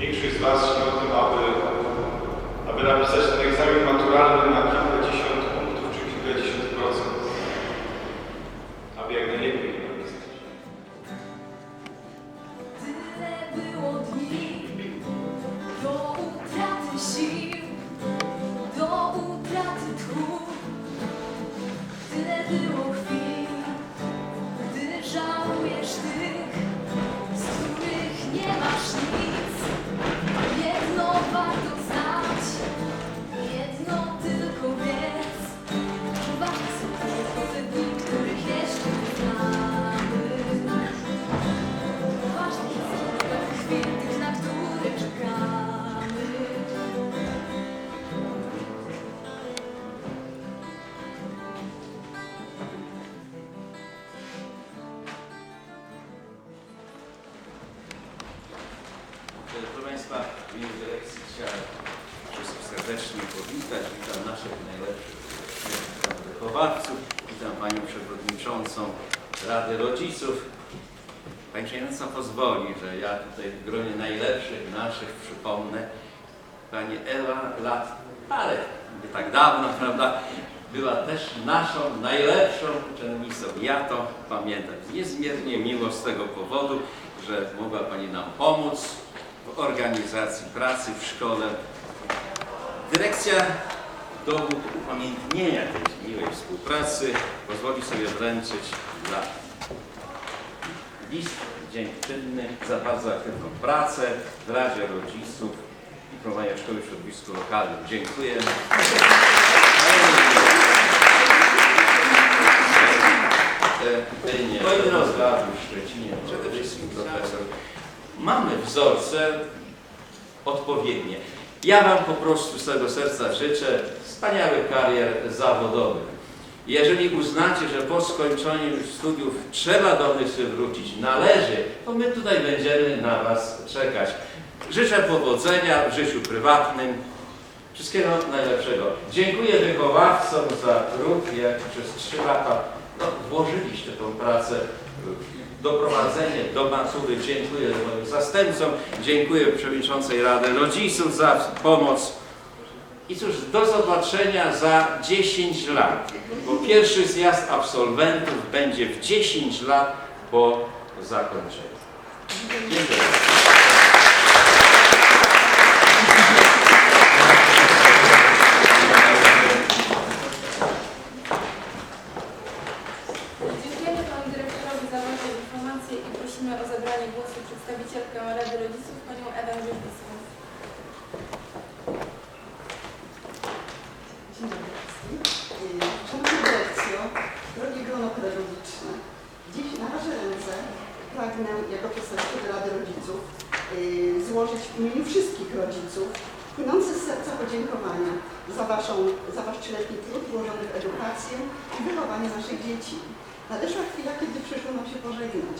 Większość z Was śni o tym, aby, aby napisać ten egzamin maturalny na kilkadziesiąt W imieniu dyrekcji chciałem wszystkich serdecznie powitać. Witam naszych najlepszych wychowawców, witam Panią Przewodniczącą Rady Rodziców. Pani Przewodnicząca pozwoli, że ja tutaj w gronie najlepszych naszych przypomnę Pani Ewa lat parę, nie tak dawno, prawda, była też naszą najlepszą uczennicą. Ja to pamiętam. Niezmiernie miło z tego powodu, że mogła Pani nam pomóc w organizacji pracy w szkole. Dyrekcja dowód upamiętnienia tej miłej współpracy pozwoli sobie wręczyć dla list dziękczynny za bardzo aktywną pracę w Radzie Rodziców i prowadzenia szkoły w środowisku lokalnym. Dziękuję. I rozprawy w Szczecinie, przede wszystkim profesor. Mamy wzorce odpowiednie. Ja Wam po prostu z tego serca życzę wspaniałych karier zawodowych. Jeżeli uznacie, że po skończeniu studiów trzeba do się wrócić, należy, to my tutaj będziemy na Was czekać. Życzę powodzenia w życiu prywatnym. Wszystkiego najlepszego. Dziękuję wychowawcom za trud, jak przez trzy lata no, włożyliście tą pracę, doprowadzenie do matury. Dziękuję moim zastępcom, dziękuję Przewodniczącej Rady Rodziców za pomoc. I cóż, do zobaczenia za 10 lat, bo pierwszy zjazd absolwentów będzie w 10 lat po zakończeniu. Dziękuję. Dziękujemy panu dyrektorowi za ważne informacje i prosimy o zabranie głosu przedstawicielkę Rady Rodziców, panią Ewę Grzybicką. Dzień dobry wszystkim. Yy, Szanowni Dyrekcjo, drogie grono pedagogiczne, dziś na Wasze ręce pragnę jako przedstawiciel Rady Rodziców yy, złożyć w imieniu wszystkich rodziców płynące z serca podziękowania za, waszą, za Wasz trzyletni trud włożony w edukację i wychowanie naszych dzieci. Nadeszła chwila, kiedy przyszło nam się pożegnać.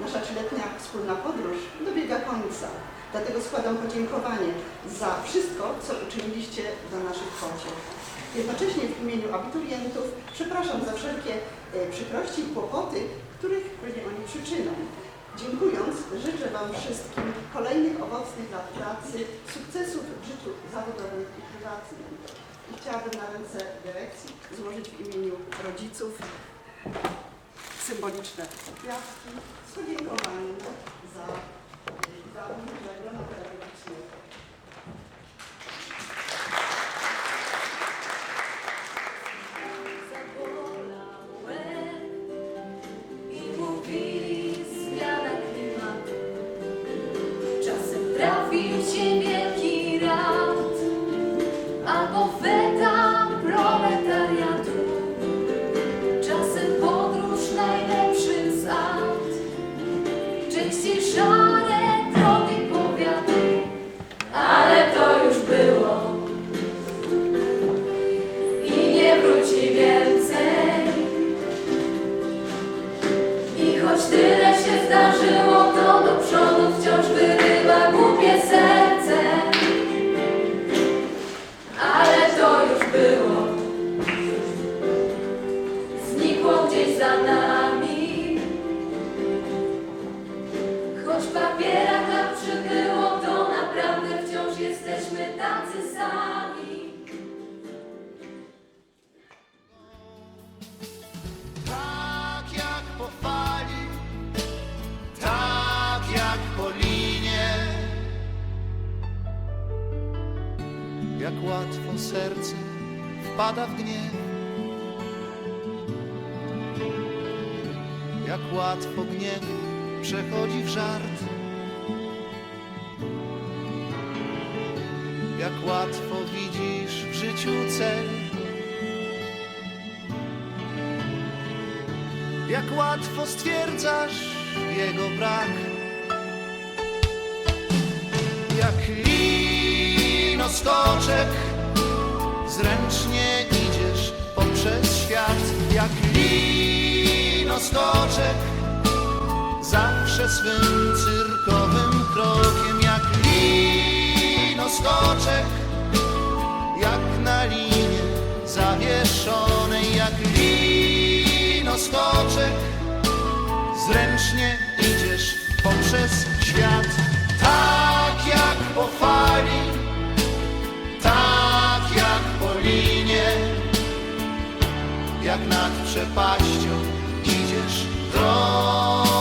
Nasza trzyletnia wspólna podróż dobiega końca. Dlatego składam podziękowanie za wszystko, co uczyniliście dla naszych pociech. Jednocześnie w imieniu abiturientów przepraszam za wszelkie e, przykrości i kłopoty, których byli oni przyczyną. Dziękując, życzę Wam wszystkim kolejnych owocnych lat pracy, sukcesów w życiu zawodowym i prywatnym. I chciałabym na ręce dyrekcji złożyć w imieniu rodziców symboliczne kwiatki z podziękowaniem za, za za serce wpada w gniew. Jak łatwo gniew przechodzi w żart. Jak łatwo widzisz w życiu cel. jak łatwo stwierdzasz jego brak. Jak linoskoczek zręcznie idziesz poprzez świat, jak linoskoczek zawsze swym cyrkowym krokiem, jak linoskoczek, jak na linie zawieszonej, jak linoskoczek zręcznie idziesz poprzez świat nad przepaścią. Idziesz drogą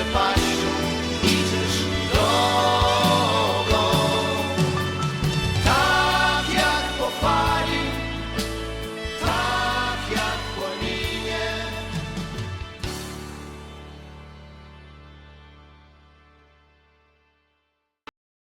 goodbye.